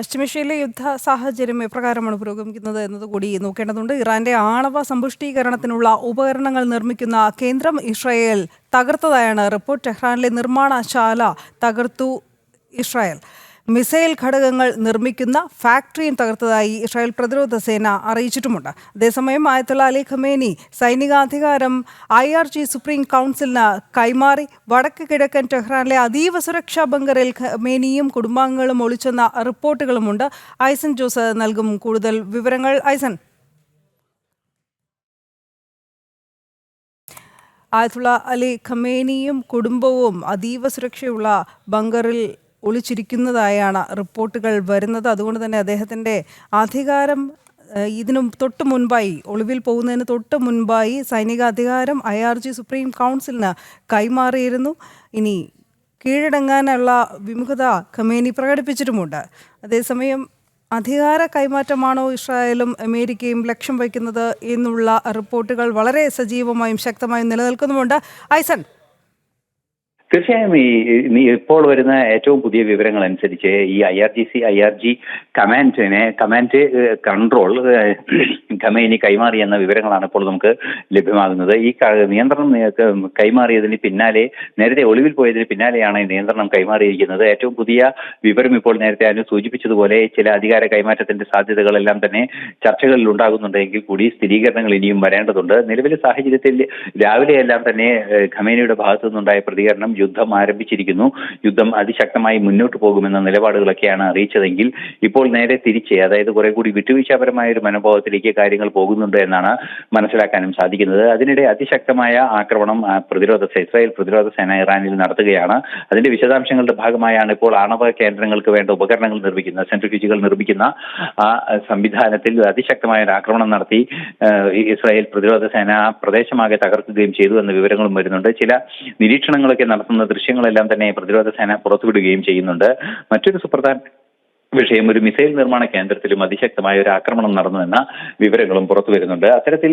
പശ്ചിമേഷ്യയിലെ യുദ്ധ സാഹചര്യം എപ്രകാരമാണ് പുരോഗമിക്കുന്നത് എന്നതുകൂടി നോക്കേണ്ടതുണ്ട്. ഇറാന്റെ ആണവ സമ്പുഷ്ടീകരണത്തിനുള്ള ഉപകരണങ്ങൾ നിർമ്മിക്കുന്ന കേന്ദ്രം ഇസ്രായേൽ തകർത്തതായാണ് റിപ്പോർട്ട്. ടെഹ്റാനിലെ നിർമ്മാണശാല തകർത്തു ഇസ്രായേൽ. മിസൈൽ ഘടകങ്ങൾ നിർമ്മിക്കുന്ന ഫാക്ടറിയും തകർത്തതായി ഇസ്രായേൽ പ്രതിരോധ സേന അറിയിച്ചിട്ടുമുണ്ട്. അതേസമയം ആയത്തുള്ള അലി ഖമേനി സൈനികാധികാരം ഐ ആർ ജി സുപ്രീം കൗൺസിലിന് കൈമാറി വടക്ക് കിഴക്കൻ ടെഹ്റാനിലെ അതീവ സുരക്ഷാ ബങ്കറിൽ ഖമേനിയും കുടുംബാംഗങ്ങളും ഒളിച്ചെന്ന റിപ്പോർട്ടുകളുമുണ്ട്. ഐസൻ ജോസ് നൽകും കൂടുതൽ വിവരങ്ങൾ. ഐസൻ. ആയത്തുള്ള അലി ഖമേനിയും കുടുംബവും അതീവ സുരക്ഷയുള്ള ബങ്കറിൽ ഒളിച്ചിരിക്കുന്നതായാണ് റിപ്പോർട്ടുകൾ വരുന്നത്. അതുകൊണ്ട് തന്നെ അദ്ദേഹത്തിന്റെ അധികാരം ഇതിനും തൊട്ട് മുൻപായി ഒളിവിൽ പോകുന്നതിന് തൊട്ട് മുൻപായി സൈനിക അധികാരം ഐ ആർ ജി സുപ്രീം കൗൺസിലിന് കൈമാറിയിരുന്നു. ഇനി കീഴടങ്ങാനുള്ള വിമുഖത ഖമേനി പ്രകടിപ്പിച്ചിട്ടുമുണ്ട്. അതേസമയം അധികാര കൈമാറ്റമാണോ ഇസ്രായേലും അമേരിക്കയും ലക്ഷ്യം വയ്ക്കുന്നത് എന്നുള്ള റിപ്പോർട്ടുകൾ വളരെ സജീവമായും ശക്തമായും നിലനിൽക്കുന്നുമുണ്ട്. ഐസൻ തീർച്ചയായും ഈ നീ ഇപ്പോൾ വരുന്ന ഏറ്റവും പുതിയ വിവരങ്ങൾ അനുസരിച്ച് ഈ I R G C I R G കമാൻഡിനെ command control Khamenei കൈമാറി എന്ന വിവരങ്ങളാണ് ഇപ്പോൾ നമുക്ക് ലഭ്യമാകുന്നത്. ഈ നിയന്ത്രണം കൈമാറിയതിന് പിന്നാലെ നേരത്തെ ഒളിവിൽ പോയതിന് പിന്നാലെയാണ് നിയന്ത്രണം കൈമാറിയിരിക്കുന്നത്. ഏറ്റവും പുതിയ വിവരം ഇപ്പോൾ നേരത്തെ അനു സൂചിപ്പിച്ചതുപോലെ ചില അധികാര കൈമാറ്റത്തിന്റെ സാധ്യതകളെല്ലാം തന്നെ ചർച്ചകളിൽ ഉണ്ടാകുന്നുണ്ടെങ്കിൽ കൂടി സ്ഥിരീകരണങ്ങൾ ഇനിയും വരേണ്ടതുണ്ട്. നിലവിലെ സാഹചര്യത്തിൽ രാവിലെയെല്ലാം തന്നെ ഖമേനിയുടെ ഭാഗത്തു നിന്നുണ്ടായ പ്രതികരണം യുദ്ധം ആരംഭിച്ചിരിക്കുന്നു. യുദ്ധം അതിശക്തമായി മുന്നോട്ട് പോകുമെന്ന നിലപാടുകളൊക്കെയാണ് അറിയിച്ചതെങ്കിൽ ഇപ്പോൾ നേരെ തിരിച്ച് അതായത് കുറെ കൂടി വിട്ടുവീഴ്ചാപരമായ ഒരു മനോഭാവത്തിലേക്ക് കാര്യങ്ങൾ പോകുന്നുണ്ട് എന്നാണ് മനസ്സിലാക്കാനും സാധിക്കുന്നത്. അതിനിടെ അതിശക്തമായ ആക്രമണം പ്രതിരോധ ഇസ്രായേൽ പ്രതിരോധ സേന ഇറാനിൽ നടത്തുകയാണ്. അതിന്റെ വിശദാംശങ്ങളുടെ ഭാഗമായാണ് ഇപ്പോൾ ആണവ കേന്ദ്രങ്ങൾക്ക് വേണ്ട ഉപകരണങ്ങൾ നിർമ്മിക്കുന്ന സെൻട്രിഫ്യൂജുകൾ നിർമ്മിക്കുന്ന ആ സംവിധാനത്തിൽ അതിശക്തമായ ഒരു ആക്രമണം നടത്തി ഇസ്രായേൽ പ്രതിരോധ സേന പ്രദേശമാകെ തകർക്കുകയും ചെയ്തു എന്ന വിവരങ്ങളും വരുന്നുണ്ട്. ചില നിരീക്ഷണങ്ങളൊക്കെ നടത്തുന്ന ദൃശ്യങ്ങളെല്ലാം തന്നെ പ്രതിരോധ സേന പുറത്തുവിടുകയും ചെയ്യുന്നുണ്ട്. മറ്റൊരു സുപ്രധാന വിഷയം ഒരു മിസൈൽ നിർമ്മാണ കേന്ദ്രത്തിലും അതിശക്തമായ ഒരു ആക്രമണം നടന്നു എന്ന വിവരങ്ങളും പുറത്തു വരുന്നുണ്ട്. അത്തരത്തിൽ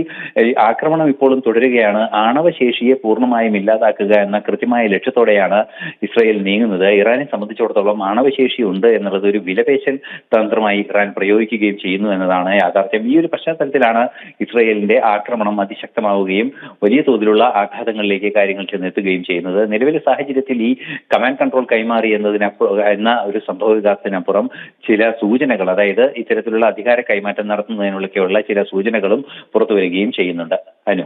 ആക്രമണം ഇപ്പോഴും തുടരുകയാണ്. ആണവശേഷിയെ പൂർണമായും ഇല്ലാതാക്കുക എന്ന കൃത്യമായ ലക്ഷ്യത്തോടെയാണ് ഇസ്രായേൽ നീങ്ങുന്നത്. ഇറാനെ സംബന്ധിച്ചിടത്തോളം ആണവശേഷി ഉണ്ട് എന്നുള്ളത് ഒരു വിലപേശൽ തന്ത്രമായി ഇറാൻ പ്രയോഗിക്കുകയും ചെയ്യുന്നു എന്നതാണ് യാഥാർത്ഥ്യം. ഈ ഒരു പശ്ചാത്തലത്തിലാണ് ഇസ്രായേലിന്റെ ആക്രമണം അതിശക്തമാവുകയും വലിയ തോതിലുള്ള ആഘാതങ്ങളിലേക്ക് കാര്യങ്ങൾ ചെന്നെത്തുകയും ചെയ്യുന്നത്. നിലവിലെ സാഹചര്യത്തിൽ ഈ കമാൻഡ് കൺട്രോൾ കൈമാറി എന്നതിനപ്പുറം എന്ന ഒരു സംഭവ വികാസത്തിനപ്പുറം ചില സൂചനകൾ അതായത് ഇത്തരത്തിലുള്ള അധികാര കൈമാറ്റം നടത്തുന്നതിനുള്ള ചില സൂചനകളും പുറത്തു വരികയും ചെയ്യുന്നുണ്ട്. അനു?